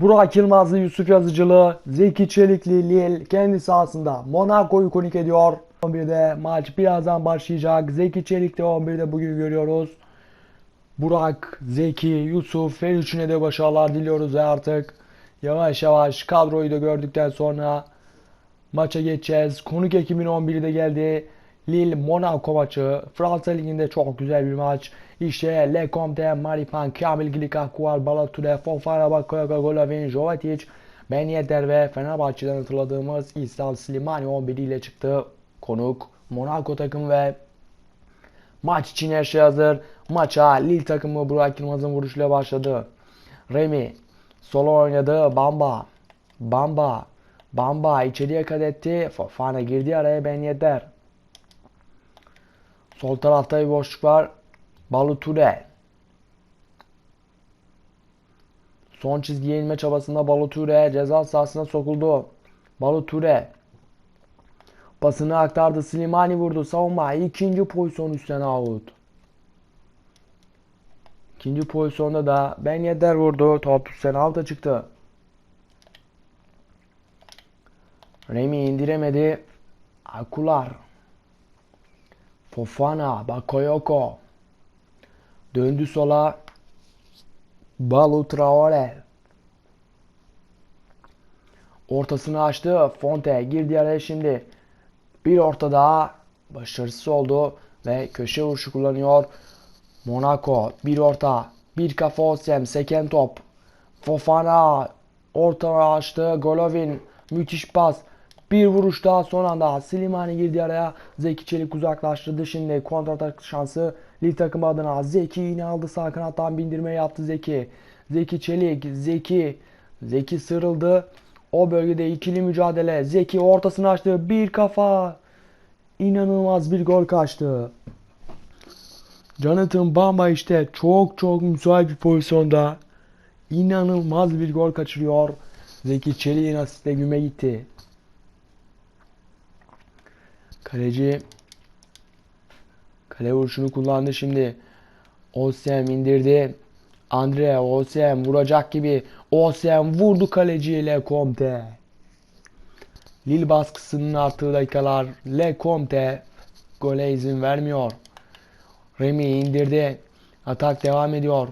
Burak Yılmazlı, Yusuf Yazıcılı, Zeki Çelikli, Lille kendi sahasında Monaco'yu konuk ediyor. 11'de maç birazdan başlayacak. Zeki Çelikli 11'de bugün görüyoruz. Burak, Zeki, Yusuf her üçüne de başarılar diliyoruz artık yavaş yavaş kadroyu da gördükten sonra maça geçeceğiz. Konuk ekibin 11'i de geldi. Lille Monaco maçı. Fransa Ligi'nde çok güzel bir maç. İşte Le Comte, Maripan, Kamil Glikakuar, Balature, Fofana, Bakoyaka, Golovin, Jovetic, Ben Yedder ve Fenerbahçe'den hatırladığımız İslam Slimani 11 ile çıktı. Konuk Monaco takımı ve maç için her şey hazır. Maça Lille takımı Burak Yılmaz'ın vuruşuyla başladı. Remy solo oynadı. Bamba. Bamba. Bamba içeriye kat etti. Fofana girdi araya Ben Yedder. Sol tarafta bir boşluk var. Baluture. Son çizgiye inme çabasında Baluture ceza sahasına sokuldu. Baluture. Pasını aktardı. Slimani vurdu. Savunma. ikinci pozisyon üstten out. İkinci pozisyonda da Ben Yedder vurdu. Top üstten out'a çıktı. Remy indiremedi. Akular. Fofana, Bakayoko. Döndü sola. Balu Traore. Ortasını açtı. Fonte girdi araya şimdi. Bir orta daha başarısız oldu ve köşe vuruşu kullanıyor. Monaco bir orta. Bir kafa Osem. Seken top. Fofana orta açtı. Golovin müthiş pas. Bir vuruş daha son anda Slimani girdi araya. Zeki Çelik uzaklaştırdı. Şimdi kontratak şansı Lille takımı adına. Zeki yine aldı sağ kanattan bindirme yaptı Zeki. Zeki Çelik. Zeki. Zeki sırıldı. O bölgede ikili mücadele. Zeki ortasını açtı. Bir kafa. İnanılmaz bir gol kaçtı. Jonathan Bamba işte çok çok müsait bir pozisyonda. İnanılmaz bir gol kaçırıyor. Zeki Çelik'in asistle güme gitti. Kale vuruşunu kullandı şimdi. Osem indirdi. Andre Osem vuracak gibi. Osem vurdu kaleciye Lecomte. Lille baskısının arttığı dakikalar. Lecomte gole izin vermiyor. Remy indirdi. Atak devam ediyor.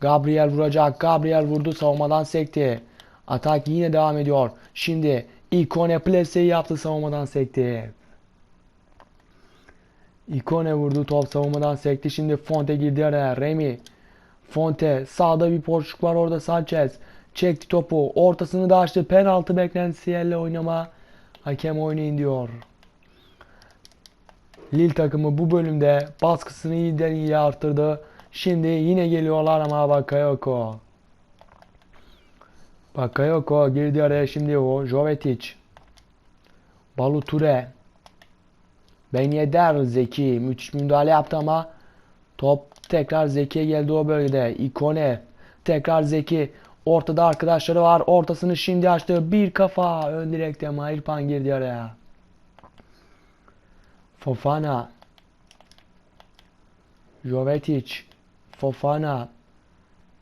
Gabriel vuracak. Gabriel vurdu savunmadan sekti. Atak yine devam ediyor. Şimdi Ikone plaseyi yaptı savunmadan sekti. Ikone vurdu top savunmadan sekti. Şimdi Fonte girdi araya. Remy. Fonte sağda bir boşluk var orada Sanchez. Çekti topu. Ortasını da açtı. Penaltı beklentisiyle oynama. Hakem oynayın diyor. Lille takımı bu bölümde baskısını iyiden iyi arttırdı. Şimdi yine geliyorlar ama Bakayoko. Bakayoko girdi araya şimdi o. Jovetic. Baluture. Ben Yedder Zeki müthiş müdahale yaptı ama top tekrar Zeki'ye geldi o bölgede. Ikone tekrar Zeki ortada arkadaşları var. Ortasını şimdi açtı. Bir kafa ön direkte Mahirpan girdi araya. Fofana. Jovetic. Fofana.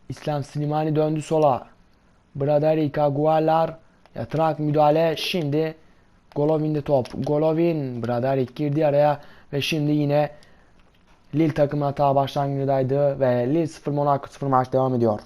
İslam Slimani döndü sola. Bradari Kagualar. Yatırak müdahale. Şimdi Golovin'de top. Golovin. Bradaric girdi araya. Ve şimdi yine Lille takımı hata başlangıcındaydı. Ve Lille 0 Monaco 0 maç devam ediyor.